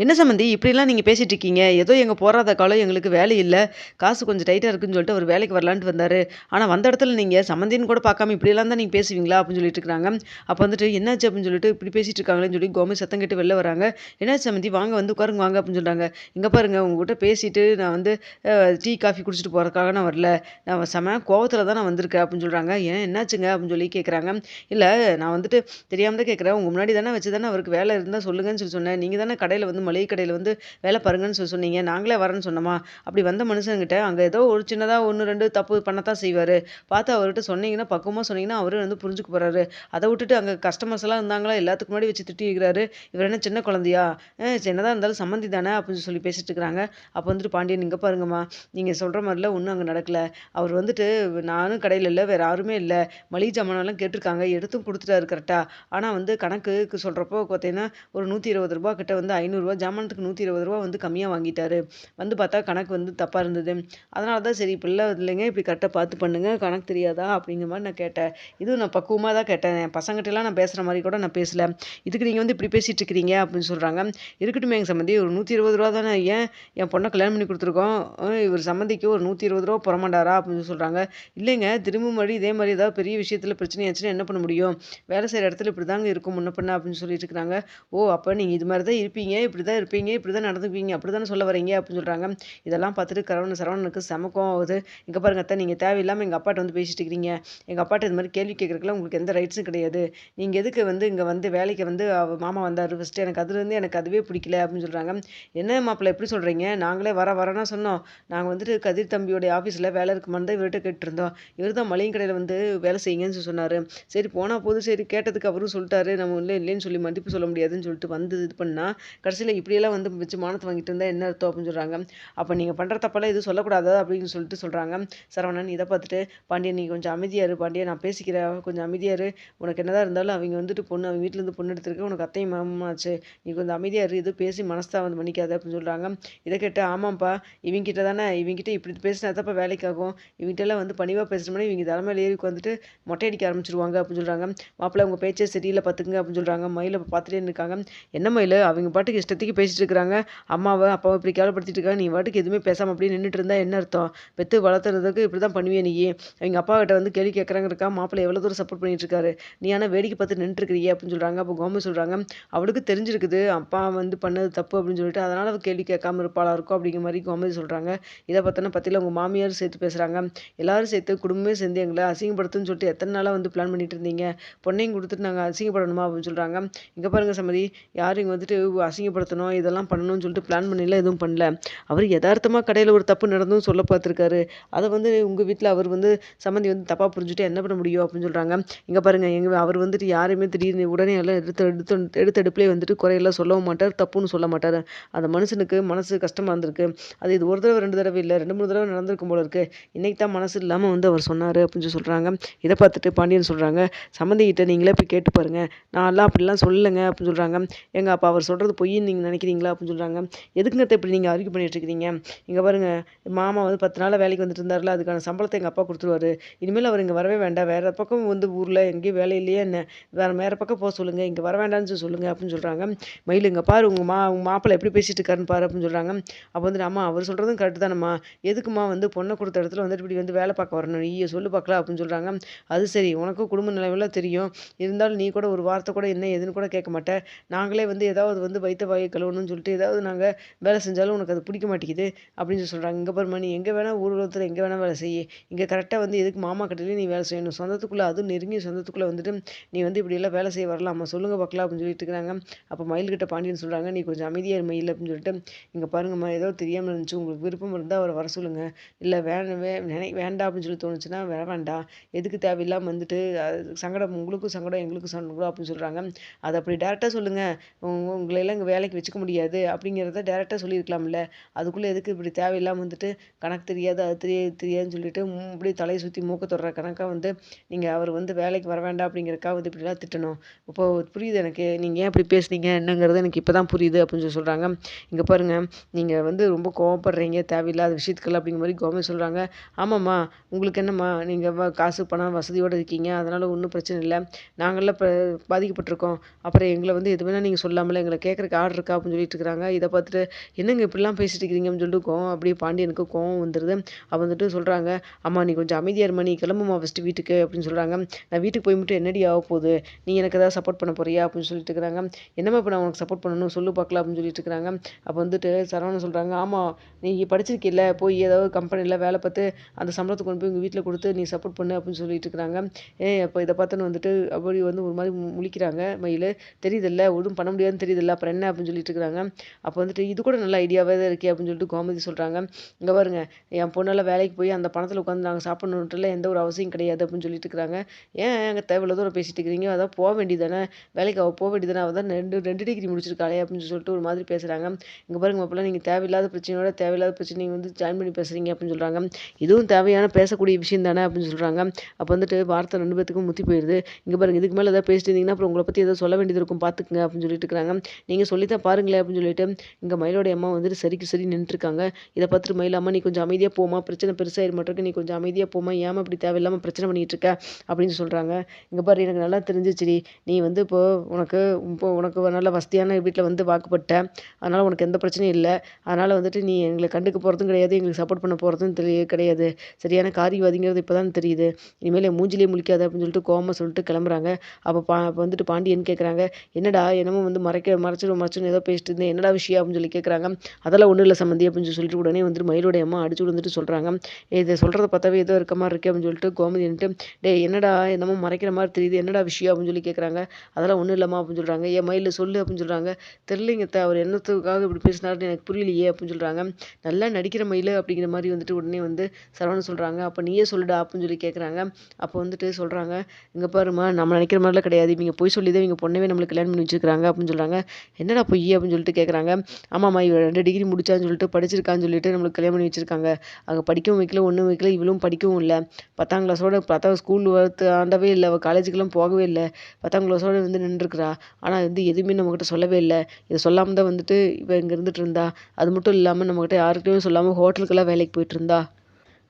என்ன சம்மந்தி இப்படிலாம் நீங்கள் பேசிகிட்டு இருக்கீங்க ஏதோ எங்கள் போராத காலம் எங்களுக்கு வேலை இல்லை. காசு கொஞ்சம் டைட்டாக இருக்குன்னு சொல்லிட்டு அவர் வேலைக்கு வரலான்ட்டு வந்தார். ஆனால் வந்த இடத்துல நீங்கள் சம்மந்தின்னு கூட பார்க்காம இப்படியெல்லாம் தான் நீங்கள் பேசுவீங்களா அப்படின்னு சொல்லிட்டு இருக்கிறாங்க அப்போ வந்துட்டு என்னாச்சு? அப்படின்னு சொல்லிட்டு இப்படி பேசிட்டு இருக்காங்களேன்னு சொல்லி கோமே சத்தம் கேட்டு வெளில வராங்க. என்னாச்சு சம்மந்தி வாங்க வந்து உட்காருங்க வாங்க அப்படின்னு சொல்கிறாங்க இங்கே பாருங்க உங்ககிட்ட பேசிட்டு நான் வந்து டீ காஃபி குடிச்சிட்டு போகிறதுக்காக நான் வரல. நான் செம கோவத்தில் தான் நான் வந்திருக்கேன் அப்படின்னு சொல்கிறாங்க ஏன்? என்னாச்சுங்க? அப்படின்னு சொல்லி கேட்குறாங்க இல்லை நான் வந்துட்டு தெரியாமல் தான் கேட்குறேன் உங்கள் முன்னாடி தானே வச்சு தானே அவருக்கு வேலை இருந்தால் சொல்லுங்கன்னு சொல்லி சொன்னேன். நீங்கள் தானே கடையில் வந்து மளிகை கடையில் வந்து வேலை பாருங்கன்னு சொல்லி சொன்னீங்க. நாங்களே வரேன்னு சொன்னோமா? அப்படி வந்த மனுஷங்கிட்ட அங்கே ஏதோ ஒரு சின்னதாக ஒன்று ரெண்டு தப்பு பண்ணத்தான் செய்வார். பார்த்து அவர்கிட்ட சொன்னீங்கன்னா பக்குவமாக சொன்னீங்கன்னா அவரும் வந்து புரிஞ்சுக்க போகிறாரு அதை விட்டுட்டு அங்கே கஸ்டமர்ஸ் எல்லாம் இருந்தாங்களா? எல்லாத்துக்கு முன்னாடி வச்சு திட்டி இருக்கிறாரு. இவர் என்ன சின்ன குழந்தையா? சின்னதாக இருந்தாலும் சம்மந்தி தானே அப்படின்னு சொல்லி பேசிட்டு இருக்கிறாங்க. அப்போ வந்துட்டு பாண்டியன் இங்கே பாருங்கம்மா. நீங்கள் சொல்கிற மாதிரிலாம் ஒன்றும் அங்கே நடக்கலை. அவர் வந்துட்டு நானும் கடையில் இல்லை வேறு யாருமே இல்லை. மளிகை ஜாமானெல்லாம் கேட்டிருக்காங்க. எடுத்தும் கொடுத்துட்டாரு கரெக்டாக ஆனால் வந்து கணக்குக்கு சொல்கிறப்போ பார்த்தீங்கன்னா ஒரு நூற்றி இருபது ரூபா கிட்ட வந்து ஐநூறுரூவா ஜாமானத்துக்கு நூற்றி இருபது ரூபா வந்து கம்மியாக வாங்கிட்டாரு. வந்து பார்த்தா கணக்கு வந்து தப்பாக இருந்தது. அதனால தான் சரி பிள்ளை இல்லைங்க இப்படி கரெக்டாக பார்த்து பண்ணுங்க கணக்கு தெரியாதா? அப்படிங்கிற மாதிரி நான் கேட்டேன். இதுவும் நான் பக்குவமாக தான் கேட்டேன். என் பசங்கிட்டலாம் நான் பேசுகிற மாதிரி கூட நான் பேசல. இதுக்கு நீங்கள் வந்து இப்படி பேசிகிட்டு இருக்கிறீங்க அப்படின்னு சொல்கிறாங்க இருக்கட்டும் எங்கள் சம்மந்தி ஒரு நூற்றி இருபது ரூபா தானே ஏன் என் பொண்ணை கல்யாணம் பண்ணி கொடுத்துருக்கோம்? இவர் சம்மந்திக்கு ஒரு நூற்றி இருபது ரூபா புறமாண்டாரா அப்படின்னு சொல்கிறாங்க இல்லைங்க திரும்ப மாதிரி இதே மாதிரி ஏதாவது பெரிய விஷயத்தில் பிரச்சனை ஆச்சுன்னா என்ன பண்ண முடியும்? வேலை செய்கிற இடத்துல இப்படி தாங்க இருக்கும் முன்ன பண்ண அப்படின்னு சொல்லிட்டு இருக்கிறாங்க. ஓ அப்போ நீங்கள் இது மாதிரி தான் இருப்பீங்க இப்படி தான் இருப்பீங்க இப்படி தான் நடந்துப்பீங்க அப்படி தானே சொல்ல வரீங்க அப்படின்னு சொல்கிறாங்க இதெல்லாம் பார்த்துட்டு கரவண சரவணனுக்கு செமக்கம் ஆகுது இங்கே பாருங்க அத்தை நீங்கள் தேவையில்லாமல் எங்கள் அப்பாட்ட வந்து பேசிட்டு இருக்கிறீங்க எங்கள் அப்பாட்ட இது மாதிரி கேள்வி கேட்குறதுக்குலாம் உங்களுக்கு எந்த ரைட்ஸும் கிடையாது. நீங்கள் எதுக்கு வந்து இங்கே வந்து வேலைக்கு வந்து அவ மாமா வந்தார் ஃபஸ்ட்டு எனக்கு அதுலேருந்து எனக்கு அதுவே பிடிக்கல அப்படின்னு சொல்கிறாங்க என்ன மாப்பிள்ளை எப்படி சொல்கிறீங்க நாங்களே வர வரேன்னா சொன்னோம். நாங்கள் வந்துட்டு கதிர் தம்பியோடைய ஆஃபீஸில் வேலை இருக்குமான்னு தான் இவர்கிட்ட கேட்டுருந்தோம். இவர் தான் மளிகை கடையில் வந்து வேலை செய்யுங்கன்னு சொன்னார். சரி போனால் போது சரி கேட்டதுக்கு அவரும் சொல்லிட்டாரு. நம்ம இல்லை இல்லைன்னு சொல்லி மதிப்பு சொல்ல முடியாதுன்னு சொல்லிட்டு வந்து இது பண்ணால் கடைசியில் இப்படியெல்லாம் வந்து வச்சு மானத்தை வாங்கிட்டு இருந்தால் என்ன அர்த்தம் அப்படின்னு சொல்கிறாங்க அப்போ நீங்கள் பண்ணுற தப்பெல்லாம் இது சொல்லக்கூடாது அப்படின்னு சொல்லிட்டு சொல்கிறாங்க சரவணன் இதை பார்த்துட்டு பாண்டியன் நீ கொஞ்சம் அமைதியாரு பாண்டியன் நான் பேசிக்கிறேன். கொஞ்சம் அமைதியாரு உனக்கு என்னதான் இருந்தாலும் அவங்க வந்துட்டு பொண்ணு அவங்க வீட்டிலேருந்து பொண்ணு எடுத்திருக்க உனக்கு அத்தையும் மாமாச்சு நீ கொஞ்சம் அமைதியாரு இது பேசி மனசை வந்து பண்ணிக்காத அப்படின்னு சொல்கிறாங்க இதை கேட்டு ஆமாம்ப்பா இவங்ககிட்ட தானே இவங்ககிட்ட இப்படி பேசினா தப்பா வேலைக்கு ஆகும். வந்து பணிவாக பேசுகிறோம்னா இவங்க தலைமையில் ஏறி உட்காந்துட்டு மொட்டை அடிக்க ஆரம்பிச்சிருவாங்க அப்படின்னு சொல்கிறாங்க மாப்பிள்ளை உங்கள் பேச்சே சரியில்லை பார்த்துக்குங்க அப்படின்னு சொல்கிறாங்க மயிலை பார்த்துட்டே இருக்காங்க என்ன மயில்? அவங்க பாட்டுக்கு இஷ்டத்தை இஷ்டத்துக்கு பேசிட்டு இருக்கிறாங்க. அம்மாவை அப்பாவை இப்படி கேவலப்படுத்திட்டு இருக்காங்க. நீ பாட்டுக்கு எதுவுமே பேசாமல் அப்படியே நின்றுட்டு இருந்தா என்ன அர்த்தம்? பெற்று வளர்த்துறதுக்கு இப்படி தான் பண்ணுவியே நீ. எங்கள் அப்பாக்கிட்ட வந்து கேள்வி கேட்குறாங்க இருக்கா? மாப்பிள்ளை எவ்வளோ தூரம் சப்போர்ட் பண்ணிட்டு இருக்காரு? நீ ஆனால் வேடிக்கை பார்த்து நின்றுருக்கிறியே அப்படின்னு சொல்கிறாங்க அப்போ கவர்மெண்ட் சொல்கிறாங்க அவளுக்கு தெரிஞ்சிருக்குது. அப்பா வந்து பண்ணது தப்பு அப்படின்னு சொல்லிட்டு அதனால் அவள் கேள்வி கேட்காம இருப்பாளா இருக்கும் அப்படிங்கிற மாதிரி கவர்மெண்ட் சொல்கிறாங்க இதை பார்த்தோன்னா பற்றியில் உங்கள் மாமியார் சேர்த்து பேசுகிறாங்க எல்லாரும் சேர்த்து குடும்பமே சேர்ந்து எங்களை அசிங்கப்படுத்துன்னு சொல்லிட்டு எத்தனை நாளாக வந்து பிளான் பண்ணிட்டு இருந்தீங்க? பொண்ணையும் கொடுத்துட்டு நாங்கள் அசிங்கப்படணுமா அப்படின்னு சொல்கிறாங்க இங்கே பாருங்கள் சம்மதி யார் இங்கே வந்துட்டு அசிங்கப்படுத்தணும் இதெல்லாம் பண்ணணும்னு சொல்லிட்டு பிளான் பண்ணில எதுவும் பண்ணல. அவர் யதார்த்தமாக கடையில் ஒரு தப்பு நடந்தும் சொல்ல பார்த்துருக்காரு. அதை வந்து உங்கள் வீட்டில் அவர் வந்து சம்மந்தி வந்து தப்பாக புரிஞ்சுட்டு என்ன பண்ண முடியும் அப்படின்னு சொல்கிறாங்க இங்கே பாருங்கள் எங்கள் அவர் வந்துட்டு யாரையுமே திடீர்னு உடனே எல்லாம் எடுத்து எடுத்து எடுத்தடுப்பிலே வந்துட்டு குறையெல்லாம் சொல்லவும் மாட்டார் தப்புன்னு சொல்ல மாட்டார். அந்த மனுஷனுக்கு மனசு கஷ்டமாக இருந்திருக்கு. அது இது ஒரு தடவை ரெண்டு தடவை இல்லை ரெண்டு மூணு தடவை நடந்திருக்கும் போல இருக்குது இன்றைக்கி தான் மனசு இல்லாமல் வந்து அவர் சொன்னார் அப்படின்னு சொல்லி சொல்கிறாங்க இதை பார்த்துட்டு பாண்டியன் சொல்கிறாங்க சம்மந்திக்கிட்ட நீங்களே போய் கேட்டு பாருங்கள் நான்லாம் அப்படிலாம் சொல்லலைங்க அப்படின்னு சொல்கிறாங்க எங்க அப்பா அவர் சொல்கிறது பொய்ன்னு நீங்கள் நினைக்கிறீங்களா அப்படின்னு சொல்கிறாங்க எதுக்குங்க இப்படி நீங்கள் ஆர்கியூ பண்ணிகிட்ருக்கிறீங்க இங்கே பாருங்கள் மாமா வந்து பத்து நாள் வேலைக்கு வந்துட்டு இருந்தார்ல அதுக்கான சம்பளத்தை எங்கள் அப்பா கொடுத்துருவாரு. இனிமேல் அவர் இங்கே வரவே வேண்டாம். வேறு பக்கம் வந்து ஊரில் எங்கேயும் வேலை இல்லையே என்ன? வேறு வேறு பக்கம் போக சொல்லுங்கள் இங்கே வர வேண்டாம்னு சொல்லுங்கள் அப்படின்னு சொல்கிறாங்க மயில் இங்கே பாரு உங்கள் மா உங்கள் மாப்பிள்ளை எப்படி பேசிட்டு இருக்காருன்னு பாரு அப்படின்னு சொல்கிறாங்க அப்போ வந்துட்டு அம்மா அவர் சொல்கிறதும் கரெக்டு தானம்மா. எதுக்குமா வந்து பொண்ணை கொடுத்த இடத்துல வந்துட்டு இப்படி வந்து வேலை பார்க்க வரணும்? நீயே சொல்லு பார்க்கலாம் அப்படின்னு சொல்கிறாங்க அது சரி உனக்கும் குடும்ப நிலைமைலாம் தெரியும். இருந்தாலும் நீ கூட ஒரு வார்த்தை கூட என்ன ஏதுன்னு கூட கேட்க மாட்டேன் நாங்களே வந்து ஏதாவது வந்து வைத்த வாய் கழுவணும்னு சொல்லிட்டு ஏதாவது நாங்கள் வேலை செஞ்சாலும் உனக்கு அது பிடிக்க மாட்டேங்குது அப்படின்னு சொல்லி சொல்கிறாங்க இங்கே பாருமா நீ எங்கே வேணால் ஊர்வலத்தில் எங்கே வேணால் வேலை செய்ய. இங்கே கரெக்டாக வந்து எதுக்கு மாமா கட்டிலே நீ வேலை செய்யணும். சொந்தத்துக்குள்ளே அதுவும் நெருங்கிய சொந்தத்துக்குள்ளே வந்துட்டு நீ வந்து இப்படியெல்லாம் வேலை செய்ய வரலாமா? சொல்லுங்கள் பார்க்கலாம் அப்படின்னு சொல்லிட்டு இருக்கிறாங்க. அப்போ மயில்கிட்ட பாண்டியன் சொல்கிறாங்க நீ கொஞ்சம் அமைதியாக இரு மயில் அப்படின்னு சொல்லிட்டு. இங்கே பாருங்கம்மா ஏதோ தெரியாமல் இருந்துச்சு. உங்களுக்கு விருப்பம் இருந்தால் அவரை வர சொல்லுங்கள் இல்லை வேண வே நினை வேண்டாம் அப்படின்னு சொல்லி தோணுச்சுன்னா வர வேண்டாம். எதுக்கு தேவையில்லாமல் வந்துட்டு அது சங்கடம் உங்களுக்கும் சங்கடம் எங்களுக்கும் சங்கடம் அப்படின்னு சொல்கிறாங்க அதை அப்படி டேரெக்டாக சொல்லுங்கள் உங்களையெல்லாம் இங்கே வேலைக்கு வச்சுக்க முடியாது அப்படிங்கிறத டேரெக்டாக சொல்லியிருக்கலாம்ல. அதுக்குள்ளே எதுக்கு இப்படி தேவையில்லாமல் வந்துட்டு கணக்கு தெரியாது அது தெரியாது தெரியாதுன்னு சொல்லிட்டு இப்படி தலையை சுற்றி மூக்க தொடுற கணக்காக வந்து நீங்கள் அவர் வந்து வேலைக்கு வர வேண்டாம் அப்படிங்கிறக்காக வந்து இப்படிலாம் திட்டணும். இப்போ புரியுது எனக்கு. நீங்கள் ஏன் இப்படி பேசுனீங்க? என்னங்கிறது எனக்கு இப்போ தான் புரியுது அப்படின்னு சொல்லி சொல்கிறாங்க இங்கே பாருங்கள் நீங்கள் வந்து ரொம்ப கோவப்படுறீங்க. தேவையில்லாத விஷயத்துக்கள் அப்படிங்கிற மாதிரி கவர்மெண்ட் சொல்கிறாங்க ஆமாம்மா. உங்களுக்கு என்னம்மா? நீங்கள் காசு பணம் வசதியோடு இருக்கீங்க. அதனால் ஒன்றும் பிரச்சனை இல்லை. நாங்களாம் இப்போ பாதிக்கப்பட்டிருக்கோம். அப்புறம் எங்களை வந்து எது வேணால் நீங்கள் சொல்லாமல எங்களை கேட்குறக்கு ஆர்டர் இருக்கா அப்படின்னு சொல்லிட்டு இருக்கிறாங்க. இதை பார்த்துட்டு என்னங்க இப்படிலாம் பேசிட்டு இருக்கிறீங்க அப்படின்னு சொல்லிட்டு கோவம் அப்படியே பாண்டியனுக்கு கோவம் வந்துடுது அப்போ வந்துட்டு சொல்கிறாங்க அம்மா நீ கொஞ்சம் அமைதியாக இருமா நீ கிளம்புமா ஃபஸ்ட்டு வீட்டுக்கு அப்படின்னு சொல்கிறாங்க நான் வீட்டுக்கு போய் மட்டும் என்னடி ஆக போகுது? நீ எனக்கு ஏதாவது சப்போர்ட் பண்ண போறியா? அப்படின்னு சொல்லிட்டு இருக்கிறாங்க. என்னம்மா இப்போ நான் உனக்கு சப்போர்ட் பண்ணணும்? சொல்லு பார்க்கலாம் அப்படின்னு சொல்லிட்டு இருக்கிறாங்க. அப்போ வந்துட்டு சரவணன் சொல்கிறாங்க ஆமாம் நீ படிச்சிருக்கில்ல போய் ஏதாவது கம்பெனியில் வேலை பார்த்து அந்த சம்பளத்துக்கு கொண்டு போய் உங்கள் வீட்டில் கொடுத்து நீ சப்போர்ட் பண்ணு அப்படின்னு சொல்லிட்டு இருக்கிறாங்க. ஏ அப்போ இதை பார்த்துன்னு வந்துட்டு அப்படி வந்து ஒரு மாதிரி மு- முழிக்கிறாங்க மயில். தெரியுதில்ல ஒன்றும் பண்ண முடியாதுன்னு தெரியுதில்ல அப்புறம் என்ன? அப்படின்னு சொல்லிட்டு இருக்கிறாங்க அப்போ வந்துட்டு இது கூட நல்ல ஐடியாவே தான் இருக்கே அப்படின்னு சொல்லிட்டு கோமதி சொல்கிறாங்க இங்கே பாருங்க என் பொண்ணெல்லாம் வேலைக்கு போய் அந்த பணத்தில் உட்காந்து நாங்கள் சாப்பிடணுன்றல எந்த ஒரு அவசியம் கிடையாது அப்படின்னு சொல்லிட்டு இருக்கிறாங்க ஏன் எங்கள் தேவையில்ல தூரம் பேசிட்டு இருக்கிறீங்க? அதான் போக வேண்டியதானே வேலைக்கு அவள் போக வேண்டியதானே அவள் தான் ரெண்டு ரெண்டு டிகிரி முடிச்சிருக்காளே அப்படின்னு சொல்லிட்டு ஒரு மாதிரி பேசுகிறாங்க இங்கே பாருங்க மாப்பிள்ள நீங்கள் தேவையில்லாத பிரச்சனையோட தேவையில்லாத பிரச்சனை நீங்கள் வந்து ஜாயின் பண்ணி பேசுகிறீங்க அப்படின்னு சொல்கிறாங்க இதுவும் தேவையான பேசக்கூடிய விஷயம் தானே அப்படின்னு சொல்கிறாங்க அப்போ வந்துட்டு வார்த்தை ரெண்டு பேத்துக்கும் முத்தி போயிடுது இங்கே பாருங்க இதுக்கு மேலே ஏதாவது பேசிட்டு இருந்தீங்கன்னா அப்புறம் உங்களை பற்றி ஏதோ சொல்ல வேண்டியது இருக்கும் பார்த்துக்குங்க அப்படின்னு சொல்லிட்டு இருக்கிறாங்க நீங்கள் சொல்லித்தான் பாருங்களேன் அப்படின்னு சொல்லிட்டு இங்கே மயிலோடைய அம்மா வந்துட்டு சரிக்கு சரி நின்றுருக்காங்க இதை பார்த்துட்டு மயிலாமா நீ கொஞ்சம் அமைதியாக போமா பிரச்சனை பெருசாக மாட்டிருக்கு நீ கொஞ்சம் அமைதியாக போமா ஏமா இப்படி தேவையில்லாமல் பிரச்சனை பண்ணிகிட்டு இருக்க? அப்படின்னு சொல்கிறாங்க இங்கே பாரு எனக்கு நல்லா தெரிஞ்சிச்சுடி. நீ வந்து இப்போ உனக்கு இப்போ உனக்கு நல்ல வசதியான வீட்டில் வந்து வாக்குப்பட்ட. அதனால் உனக்கு எந்த பிரச்சனையும் இல்லை. அதனால் வந்துட்டு நீ எங்களை கண்டுக்க போகிறதும் கிடையாது. எங்களுக்கு சப்போர்ட் பண்ண போகிறதும் தெரிய கிடையாது. சரியான காரியவாதிங்கிறது இப்போ தான் தெரியுது. இனிமேல் என் மூஞ்சிலே முழிக்காது அப்படின்னு சொல்லிட்டு கோமா சொல்லிட்டு கிளம்புறாங்க. அப்போ பா அப்போ வந்துட்டு பாண்டியன் கேட்குறாங்க என்னடா என்னமோ வந்து மறைக்க மறைச்சிடும் மறைச்சிடும் ஏதோ பேசிட்டு இருந்தேன். என்னடா விஷயம் அப்படின்னு சொல்லி கேட்குறாங்க அதெல்லாம் ஒன்றும் இல்லை சம்மந்தி அப்படின்னு சொல்லிட்டு உடனே வந்துட்டு மயிலுடைய அம்மா அடிச்சு வந்துட்டு சொல்கிறாங்க இதை சொல்கிறத பார்த்தாவே ஏதோ இருக்க மாதிரி இருக்கே அப்படின்னு சொல்லிட்டு கோமதி வந்துட்டு டே என்னடா என்னமோ மறைக்கிற மாதிரி தெரியுது. என்னடா விஷயம் அப்படின்னு சொல்லி கேட்குறாங்க அதெல்லாம் ஒன்றும் இல்லைம்மா அப்படின்னு சொல்கிறாங்க ஏன் மயில் சொல்லு அப்படின்னு சொல்கிறாங்க தெரிலிங்க த அவர் என்னத்துக்காக இப்படி பேசினார்னு எனக்கு புரியலையே அப்படின்னு சொல்கிறாங்க நல்லா நடிக்கிற மயில் அப்படிங்கிற மாதிரி வந்துட்டு உடனே வந்து சரவணன் சொல்கிறாங்க அப்போ நீயே சொல்லுடா அப்படின்னு சொல்லி கேட்குறாங்க அப்போ வந்துட்டு சொல்கிறாங்க இங்கே பாரும்மா நம்ம நினைக்கிற மாதிரிலாம் கிடையாது. இவங்க போய் சொல்லி தான் இவங்க பொண்ணவே நம்மளுக்கு கல்யாணம் பண்ணி வச்சுருக்காங்க அப்படின்னு சொல்கிறாங்க என்னடா பொய் அப்படின்னு சொல்லிட்டு கேட்குறாங்க ஆமாம்மா இவள் ரெண்டு டிகிரி முடிச்சான்னு சொல்லிட்டு படிச்சிருக்கான்னு சொல்லிட்டு நம்மளுக்கு கல்யாணம் பண்ணி வச்சிருக்காங்க. அங்கே படிக்கவும் வைக்கல ஒன்றும் வைக்கல இவளும் படிக்கவும் இல்லை. பத்தாம் கிளாஸோட பத்தாம் ஸ்கூல் ஆண்டவே இல்லை அவள் காலேஜுக்கெல்லாம் போகவே இல்லை. பத்தாம் கிளாஸோட வந்து நின்றுருக்குறா. ஆனால் வந்து எதுவுமே நம்மக்கிட்ட சொல்லவே இல்லை. இதை சொல்லாமல் தான் வந்துட்டு இவள் இங்கே இருந்துட்டு இருந்தா. அது மட்டும் இல்லாமல் நம்மக்கிட்ட யாருக்கிட்டையும் சொல்லாமல் ஹோட்டலுக்கெல்லாம் வேலைக்கு போயிட்டு இருந்தா.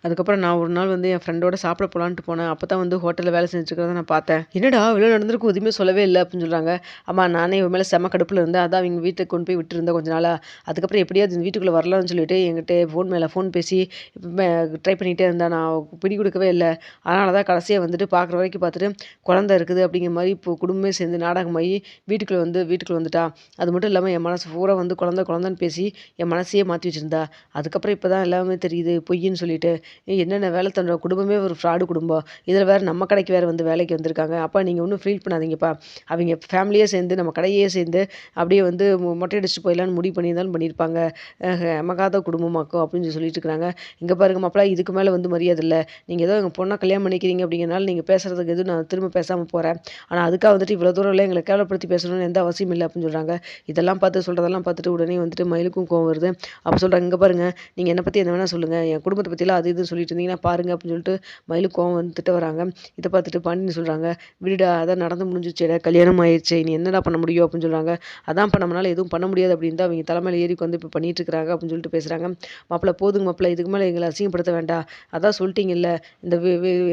அதுக்கப்புறம் நான் ஒரு நாள் வந்து என் ஃப்ரெண்டோட சாப்பிட போகலான்ட்டு போனேன். அப்போ தான் வந்து ஹோட்டலில் வேலை செஞ்சுருக்கிறத நான் பார்த்தேன். என்னடா இவ்வளோ நடந்திருக்கும் எதுவுமே சொல்லவே இல்லை அப்படின்னு சொல்கிறாங்க ஆமாம் நானே இவன் மேலே செம கடுப்பில் இருந்தேன். அதான் அவங்க வீட்டுக்கு கொண்டு போய் விட்டுருந்தேன் கொஞ்ச நாளாக அதுக்கப்புறம் எப்படியாவது இந்த வீட்டுக்குள்ளே வரலாம்னு சொல்லிட்டு என்கிட்ட ஃபோன் மேலே ஃபோன் பேசி ட்ரை பண்ணிகிட்டே இருந்தேன். நான் பிடி கொடுக்கவே இல்லை. அதனால தான் கடைசியாக வந்துட்டு பார்க்குற வரைக்கும் பார்த்துட்டு குழந்த இருக்குது அப்படிங்கிற மாதிரி இப்போ குடும்பமே சேர்ந்து நாடகமாகி வீட்டுக்குள்ளே வந்து வீட்டுக்குள்ளே வந்துட்டா. அது மட்டும் இல்லாமல் என் மனசு பூரா வந்து குழந்த குழந்தைன்னு பேசி என் மனசையே மாற்றி வச்சுருந்தா. அதுக்கப்புறம் இப்போ தான் எல்லாமே தெரியுது பொய்ன்னு சொல்லிட்டு என்னென்ன வேலை தண்டோம் குடும்பமே ஒரு ஃப்ராடு குடும்பம். இதில் வேறு நம்ம கடைக்கு வேறு வந்து வேலைக்கு வந்திருக்காங்க. அப்பா நீங்கள் ஒன்றும் ஃபீல் பண்ணாதீங்கப்பா. அவங்க ஃபேமிலியே சேர்ந்து நம்ம கடையே சேர்ந்து அப்படியே வந்து மொட்டையடிச்சு போயிடலான்னு முடிவு பண்ணியிருந்தாலும் பண்ணியிருப்பாங்க. அஹ், குடும்பமாக்கும் அப்படின்னு சொல்லி சொல்லிட்டு இருக்கிறாங்க இங்கே பாருங்க மாப்பிள இதுக்கு மேலே வந்து மரியாதை இல்லை. நீங்கள் ஏதோ எங்கள் பொண்ணை கல்யாணம் பண்ணிக்கிறீங்க அப்படிங்கிறனால நீங்கள் பேசுகிறதுக்கு எதுவும் நான் திரும்ப பேசாமல் போகிறேன் ஆனால் அதுக்காக வந்துட்டு இவ்வளோ தூரம் இல்லை எங்களை கேவலப்படுத்தி பேசணும்னு எந்த அவசியம் இல்லை அப்படின்னு சொல்கிறாங்க இதெல்லாம் பார்த்து சொல்கிறதெல்லாம் பார்த்துட்டு உடனே வந்துட்டு மயிலுக்கும் கோவம் வருது. அப்போ சொல்கிறாங்க இங்கே பாருங்க நீங்கள் என்னை பற்றி என்ன வேணால் சொல்லுங்கள் என் குடும்பத்தை பற்றிலாம் அது இது எதுவும் சொல்லிட்டு இருந்தீங்கன்னா பாருங்க அப்படின்னு சொல்லிட்டு மயிலுக்கு கோவம் வந்துட்டு வராங்க. இதை பார்த்துட்டு பாண்டியன் சொல்கிறாங்க விடுடா அதான் நடந்து முடிஞ்சிச்சேடா கல்யாணம் ஆயிடுச்சு நீ என்னடா பண்ண முடியும்? அப்படின்னு சொல்கிறாங்க அதான் இப்போ நம்மளால் எதுவும் பண்ண முடியாது அப்படின்னு தான் அவங்க தலைமையில் ஏறி வந்து இப்போ பண்ணிட்டு இருக்கிறாங்க அப்படின்னு சொல்லிட்டு பேசுகிறாங்க மாப்பிள்ள போதுங்க மாப்பிள்ள இதுக்கு மேலே எங்களை அசிங்கப்படுத்த வேண்டாம். அதான் சொல்லிட்டீங்கல்ல இந்த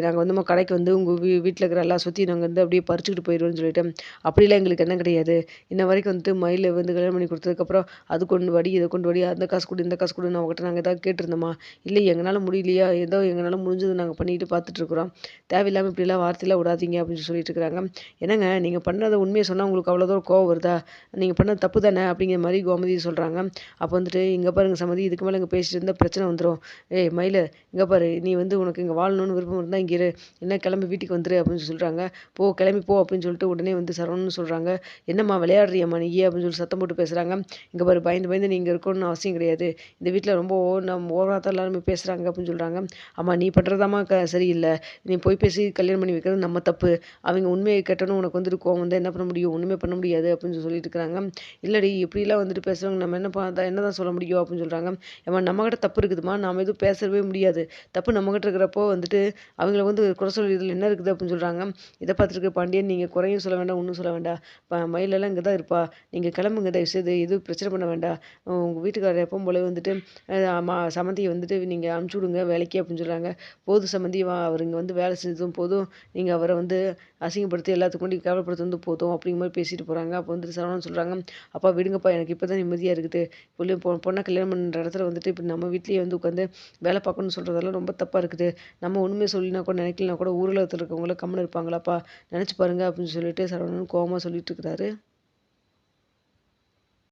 நாங்கள் வந்து கடைக்கு வந்து உங்கள் வீ வீட்டில் இருக்கிற எல்லாம் சுற்றி நாங்கள் வந்து அப்படியே பறிச்சுக்கிட்டு போயிடுவோம்னு சொல்லிட்டு. அப்படிலாம் எங்களுக்கு என்ன கிடையாது. இன்ன வரைக்கும் வந்துட்டு மயில் வந்து கல்யாணம் பண்ணி கொடுத்ததுக்கப்புறம் அது கொண்டு வடி இதை கொண்டு வடி அந்த காசு கொடு இந்த காசு கொடு நான் நாங்கள் ஏதாவது கேட்டிருந்தோமா? இல்லை எங்களால் முடியலையா ஏதோ எங்களால் முடிஞ்சது நாங்கள் பண்ணிட்டு பார்த்துட்ருக்குறோம் தேவையில்லாமல் இப்படிலாம் வார்த்தையெல்லாம் விடாதீங்க அப்படின்னு சொல்லிட்டு இருக்கிறாங்க. என்னங்க நீங்கள் பண்ணதை உண்மையை சொன்னால் உங்களுக்கு அவ்வளோ தூரம் கோவம் வருதா? நீங்கள் பண்ணது தப்பு தானே? அப்படிங்கிற மாதிரி கோமதி சொல்கிறாங்க அப்போ வந்துட்டு இங்கே பாருங்க சமதி இதுக்கு மேலே இங்கே பேசிட்டு இருந்தால் பிரச்சனை வந்துடும் ஏய் மயில இங்கே பாரு நீ வந்து உனக்கு இங்கே வாழணும்னு விருப்பம் இருந்தால் இங்கே இரு. என்ன கிளம்பி வீட்டுக்கு வந்துரு அப்படின்னு சொல்கிறாங்க போ கிளம்பி போ அப்படின்னு சொல்லிட்டு உடனே வந்து சரவணன் சொல்கிறாங்க என்னம்மா விளையாடுறியம்மா நீ அப்படின்னு சொல்லி சத்தம் போட்டு பேசுகிறாங்க இங்கே பாரு பயந்து பயந்து நீங்கள் இருக்கணும்னு அவசியம் கிடையாது. இந்த வீட்டில் ரொம்ப ஓ- நம்ம ஓவராக தான் எல்லாருமே பேசுகிறாங்க அப்படின்னு சொல்கிறாங்க அம்மா நீ பண்ணுறதாம்மா க சரியில்லை. நீ போய் பேசி கல்யாணம் பண்ணி வைக்கிறது நம்ம தப்பு. அவங்க உண்மையை கேட்டணும் உனக்கு வந்துட்டு கோவம் வந்து என்ன பண்ண முடியும்? ஒன்றுமே பண்ண முடியாது. அப்படின்னு சொல்லிட்டு இருக்கிறாங்க இல்லடி இப்படிலாம் வந்துட்டு பேசுகிறவங்க நம்ம என்ன பண்ண என்ன தான் சொல்ல முடியும்? அப்படின்னு சொல்கிறாங்க ஏம்மா நம்மகிட்ட தப்பு இருக்குதுமா நாம் எதுவும் பேசவே முடியாது. தப்பு நம்மகிட்ட இருக்கிறப்போ வந்துட்டு அவங்கள வந்து குறை சொல்லி இதில் என்ன இருக்குது? அப்படின்னு சொல்கிறாங்க இதை பார்த்துருக்கு பாண்டியன் நீங்கள் குறையும் சொல்ல வேண்டாம் ஒன்றும் சொல்ல வேண்டாம். மயிலெல்லாம் இங்கே தான் இருப்பா. நீங்கள் கிளம்புங்க தயவு செய்து எதுவும் பிரச்சனை பண்ண வேண்டாம். உங்கள் வீட்டுக்காரர் எப்பவும் போல வந்துட்டு அம்மா சமந்தியை வந்துட்டு நீங்கள் அனுப்பிச்சி விடுங்க. வேலைக்கு அப்படின்னு சொல்கிறாங்க போதும் சம்மந்தி வா அவர் இங்கே வந்து வேலை செஞ்சதும் போதும். நீங்கள் அவரை வந்து அசிங்கப்படுத்தி எல்லாத்துக்கும் நீங்கள் கவலைப்படுத்தி வந்து போதும் அப்படிங்கிற மாதிரி பேசிட்டு போகிறாங்க அப்போ வந்துட்டு சரவணன் சொல்கிறாங்க அப்பா விடுங்கப்பா எனக்கு இப்போ தான் நிம்மதியாக இருக்குது. புள்ளி பொ பொண்ணை கல்யாணம் பண்ணுற இடத்துல வந்துட்டு இப்போ நம்ம வீட்லேயே வந்து உட்காந்து வேலை பார்க்கணும்னு சொல்கிறதெல்லாம் ரொம்ப தப்பாக இருக்குது. நம்ம உண்மையை சொல்லினா கூட நினைக்கலனா கூட ஊரில் இருக்கவங்கள கம்மன் இருப்பாங்களாப்பா. நினச்சி பாருங்க அப்படின்னு சொல்லிட்டு சரவணன் கோபமாக சொல்லிட்டு இருக்கிறாரு.